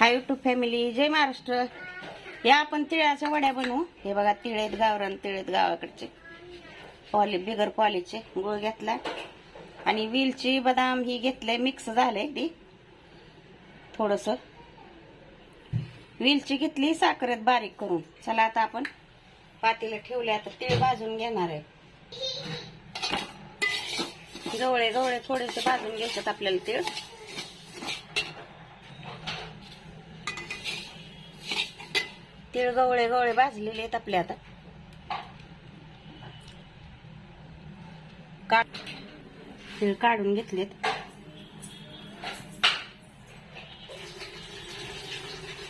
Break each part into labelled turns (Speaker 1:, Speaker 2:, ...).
Speaker 1: हाय YouTube family जय महाराष्ट्र. या आपण तिळाच्या वड्या बनवू. हे बघा तिळेत गावरान तिळेत गावाकडचे. पॉली बिगर पॉलीचे गुळ घेतला. आणि वेलची बदाम ही घेतले मिक्स झाले ती. थोडस. वेलची घेतली साखरेत बारीक करून. चला आता आपण पातीला ठेवले आता तिळ भाजून घेणार आहे. गवळे गवळे थोडेसे भाजून घ्यायच्यात आपल्याला तिळ. तीळ गवळे गवळे भाजलेले आहेत आपले आता. का तीळ काढून घेतलेत.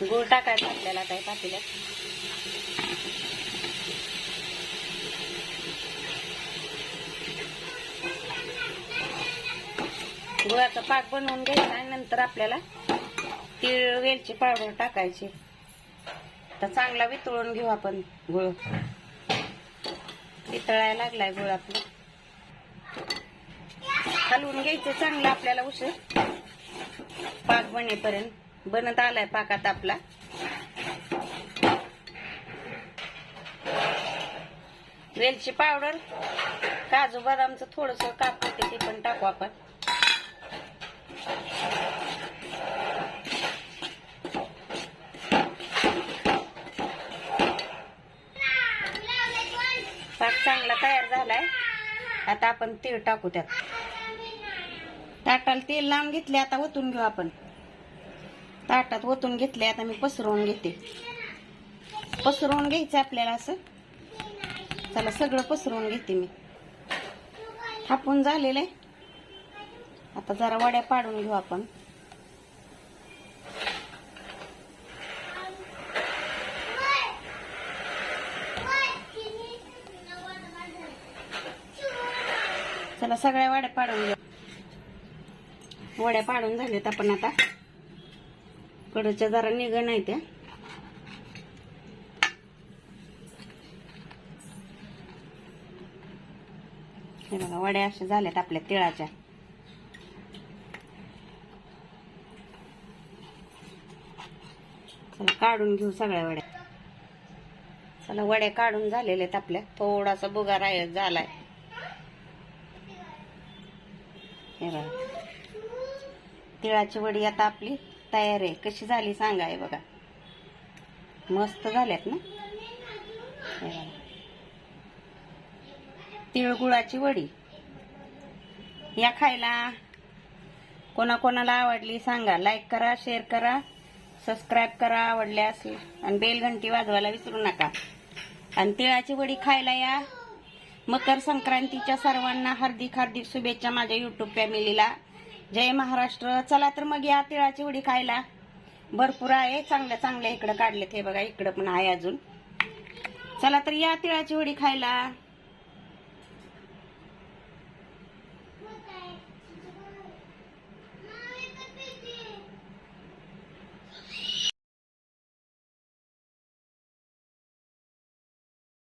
Speaker 1: गुळ टाकायचा आपल्याला काही पातेल्यात. गुळाचा पाक बनवून घ्यायचा आणि नंतर आपल्याला तीळ वेलची पावडर टाकायची. आता चांगला वितळून घेऊ आपण गुळ. वितळायला लागलाय गुळ आपला. हलवून घ्यायचं चांगलं आपल्याला उशीर. पाक बनेपर्यंत. बनत आलाय पाक आता आपला. वेलची पावडर काजू बदामचं थोडस काप ते पण टाकू आपण पाक चांगला तयार झालाय. आता आपण तीळ टाकू त्यात. ताटाला तेल लावून घेतले आता ओतून घेऊ आपण. ताटात ओतून घेतले आता मी पसरवून घेते. पसरवून घ्यायचं आपल्याला असं. चला सगळं पसरवून घेते मी. थापून झालेलं आहे. आता जरा वड्या पाडून घेऊ आपण. चला सगळ्या वड्या पाडून घेऊ. वड्या पाडून झाल्यात आपण आता. कडच्या जरा निघ नाही त्या. हे बघा वड्या अशा झाल्यात आपल्या तिळाच्या. चला काढून घेऊ सगळ्या वड्या. चला वड्या काढून झालेल्या आहेत आपल्या. थोडासा बुगा राय झालाय. हे बघा. तिळाची वडी आता आपली तयार आहे. कशी झाली सांगा हे बघा. मस्त झाल्यात ना? हे बघा. तिळगुळाची वडी. या खायला कोणाकोणाला आवडली सांगा. लाईक करा शेअर करा सबस्क्राईब करा आवडल्यास. आणि बेल घंटी वाजवायला विसरू नका. आणि तिळाची वडी खायला या. मकर संक्रांतीच्या सर्वांना हार्दिक हार्दिक शुभेच्छा माझ्या युट्यूब फॅमिलीला जय महाराष्ट्र. चला तर मग या तिळाची उडी खायला. भरपूर आहे. चांगल्या चांगल्या इकडं काढलेत हे बघा. इकडं पण आहे अजून. चला तर या तिळाची उडी खायला.